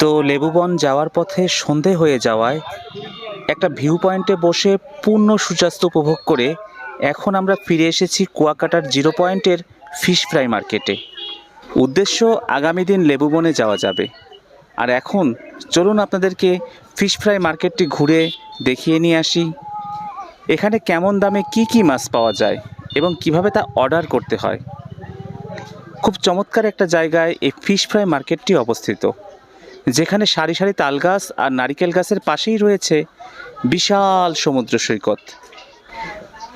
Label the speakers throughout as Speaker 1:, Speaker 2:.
Speaker 1: তো লেবুবন যাওয়ার পথে সন্ধে হয়ে যাওয়ায় একটা ভিউ পয়েন্টে বসে পূর্ণ সূর্যাস্ত উপভোগ করে এখন আমরা ফিরে এসেছি কুয়াকাটার জিরো পয়েন্টের ফিশ ফ্রাই মার্কেটে উদ্দেশ্য আগামী দিন লেবুবনে যাওয়া যাবে। আর এখন চলুন আপনাদেরকে ফিশ ফ্রাই মার্কেটটি ঘুরে দেখিয়ে নিয়ে আসি। এখানে কেমন দামে কি কি মাছ পাওয়া যায় এবং কীভাবে তা অর্ডার করতে হয়। খুব চমৎকার একটা জায়গায় এই ফিশ ফ্রাই মার্কেটটি অবস্থিত। যেখানে সারি সারি তাল গাছ আর নারিকেল গাছের পাশেই রয়েছে বিশাল সমুদ্র সৈকত।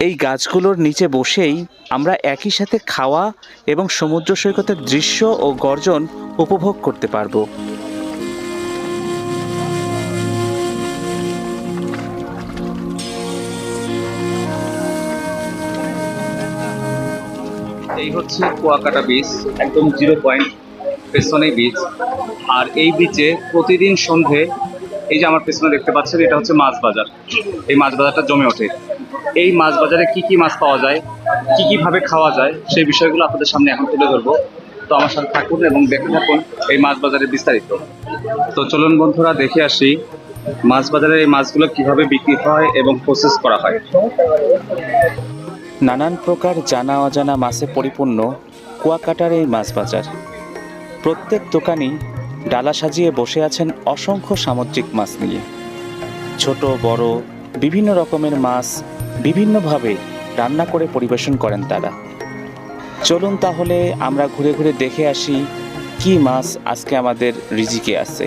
Speaker 1: এই গাছগুলোর নিচে বসেই আমরা একই সাথে খাওয়া এবং সমুদ্র সৈকতের দৃশ্য ও গর্জন উপভোগ করতে পারব।
Speaker 2: এই হচ্ছে কুয়াকাটা বিচ একদম জিরো পয়েন্ট পেছনে বিচ আর এই বিচে প্রতিদিন সন্ধে, এই যে আমার পেছনে দেখতে পাচ্ছেন, এটা হচ্ছে মাছ বাজার। এই মাছ বাজারটা জমে ওঠে। এই মাছ বাজারে কি কি মাছ পাওয়া যায়, কি কীভাবে খাওয়া যায়, সেই বিষয়গুলো আপনাদের সামনে এখন তুলে ধরবো। তো আমার সাথে থাকুন এবং দেখে থাকুন এই মাছ বাজারে বিস্তারিত। তো চলুন বন্ধুরা, দেখে আসি মাছ বাজারে এই মাছগুলো কীভাবে বিক্রি হয় এবং প্রসেস করা হয়।
Speaker 1: নানান প্রকার জানা অজানা মাছে পরিপূর্ণ কুয়াকাটার এই মাছ বাজার। প্রত্যেক দোকানই ডালা সাজিয়ে বসে আছেন অসংখ্য সামুদ্রিক মাছ নিয়ে। ছোট, বড়, বিভিন্ন রকমের মাছ বিভিন্নভাবে রান্না করে পরিবেশন করেন তারা। চলুন তাহলে আমরা ঘুরে ঘুরে দেখে আসি কি মাছ আজকে আমাদের রিজিকে আছে।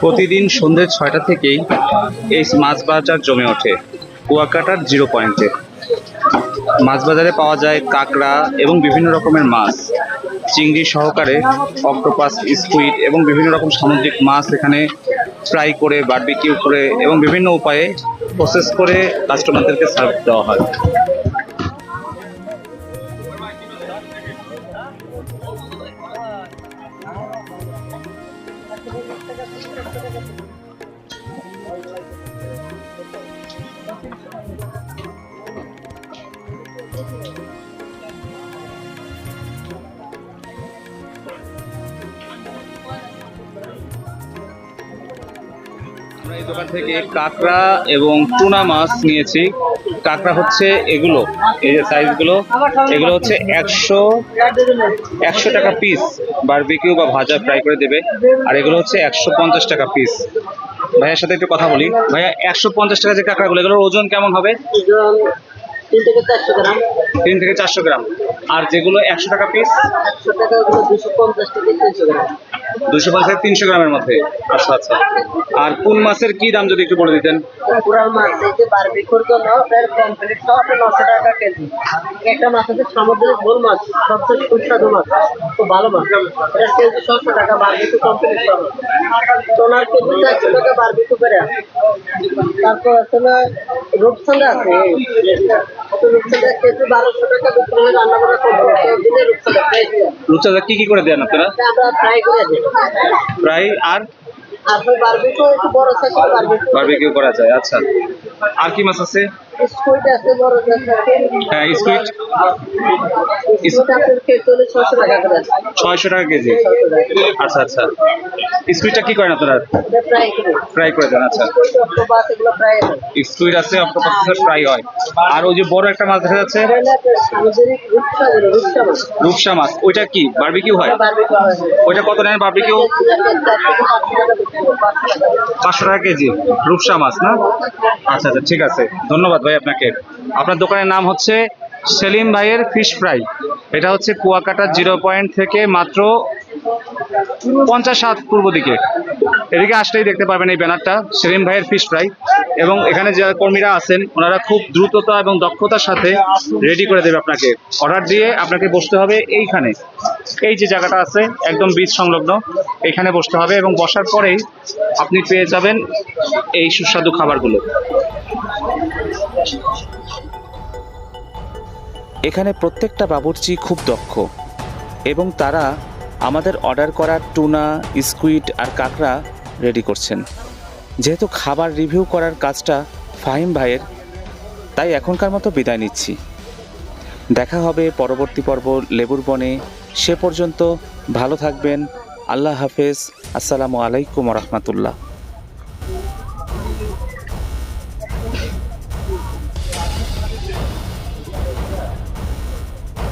Speaker 2: প্রতিদিন সন্ধ্যে ছয়টা থেকেই এই মাছ বাজার জমে ওঠে। কুয়াকাটার জিরো পয়েন্টে। মাছ বাজারে পাওয়া যায় কাঁকড়া এবং বিভিন্ন রকমের মাছ। চিংড়ি সহকারে অক্টোপাস, স্কুইড এবং বিভিন্ন রকম সামুদ্রিক মাছ এখানে ফ্রাই করে, বারবিকিউ করে এবং বিভিন্ন উপায়ে প্রসেস করে কাস্টমারদেরকে সার্ভ দেওয়া হয়। আমরা এই দোকান থেকে কাঁকড়া এবং টুনা মাছ নিয়েছি। কাঁকড়া হচ্ছে এগুলো, এই যে সাইজগুলো এগুলো হচ্ছে একশো একশো টাকা পিস বারবিকিউ বা ভাজা ফ্রাই করে দেবে, আর এগুলো হচ্ছে একশো পঞ্চাশ টাকা পিস ভাইয়ের সাথে একটু কথা বলি। ভাইয়া, একশো পঞ্চাশ টাকা যে কাঁকড়াগুলো, এগুলোর ওজন কেমন হবে?
Speaker 3: তিন থেকে চারশো গ্রাম।
Speaker 2: তিন থেকে চারশো গ্রাম। আর যেগুলো একশো টাকা পিস
Speaker 3: একশো টাকা ওগুলো দুশো পঞ্চাশ থেকে তিনশো গ্রাম।
Speaker 2: দুশো পঞ্চাশ তিনশো গ্রামের মধ্যে। আচ্ছা আচ্ছা। আর কোন মাছের কি দাম যদি একটু বলে দিতেন?
Speaker 3: পুরান মাছ এই যে বারবিকুর জন্য আপনার কমপ্লিট সহ আপনার নশো টাকা কেজি। একটা মাছ আছে সামুদ্রিক বোল মাছ সবচেয়ে সুস্বাদু মাছ খুব ভালো মাছ। এটা কেজি ছশো টাকা বারবিকু কমপ্লিট সহ। সোনার কেজি চারশো টাকা বারবিকু করে তারপর আসলে রূপসন্দা আছে কেজি বারোশো টাকা বিক্রি রান্না করা করব। ফ্রাই
Speaker 2: কি কি করে দেন আপনারা?
Speaker 3: আমরা ফ্রাই করে দিই।
Speaker 2: প্রায় আর?
Speaker 3: আর একটু বড়
Speaker 2: বারবিকিউ করা যায় আচ্ছা। আর কি মাছ আছে? হ্যাঁ স্কুইড ছয়শো টাকা কেজি। আচ্ছা আচ্ছা। স্কুইডটা কি করেন আপনারা?
Speaker 3: এটা ফ্রাই করে।
Speaker 2: ফ্রাই দেন আচ্ছা।
Speaker 3: স্কুইড ফ্রাই আছে
Speaker 2: ফ্রাই হয়। আর ওই যে বড় একটা মাছ দেখা যাচ্ছে?
Speaker 3: রূপসা মাছ।
Speaker 2: ওইটা কি? বারবিকিউ হয়?
Speaker 3: হয়।
Speaker 2: ওইটা কত নেন বারবিকিউ? পাঁচশো টাকা কেজি। রূপসা মাছ না? আচ্ছা আচ্ছা ঠিক আছে। ধন্যবাদ ভাই আপনাকে। আপনার দোকানের নাম হচ্ছে সেলিম ভাইয়ের ফিশ ফ্রাই। এটা হচ্ছে কুয়াকাটা জিরো পয়েন্ট থেকে মাত্র পঞ্চাশ সাত পূর্ব দিকে। এদিকে আসলেই দেখতে পারবেন এই ব্যানারটা, সেলিম ভাইয়ের ফিশ ফ্রাই এবং এখানে যারা কর্মীরা আছেন, ওনারা খুব দ্রুততা এবং দক্ষতার সাথে রেডি করে দেবে আপনাকে। অর্ডার দিয়ে আপনাকে বসতে হবে এইখানে। এই যে জায়গাটা আছে, একদম বীজ সংলগ্ন, এখানে বসতে হবে এবং বসার পরেই আপনি পেয়ে যাবেন এই সুস্বাদু খাবারগুলো।
Speaker 1: এখানে প্রত্যেকটা বাবুর্চি খুব দক্ষ এবং তারা আমাদের অর্ডার করা টুনা স্কুইড আর কাঁকড়া রেডি করছেন। যেহেতু খাবার রিভিউ করার কাজটা ফাহিম ভাইয়ের, তাই এখনকার মতো বিদায় নিচ্ছি। দেখা হবে পরবর্তী পর্ব লেবুর বনে। সে পর্যন্ত ভালো থাকবেন। আল্লাহ হাফেজ। আসসালামু আলাইকুম রহমতুল্লাহ।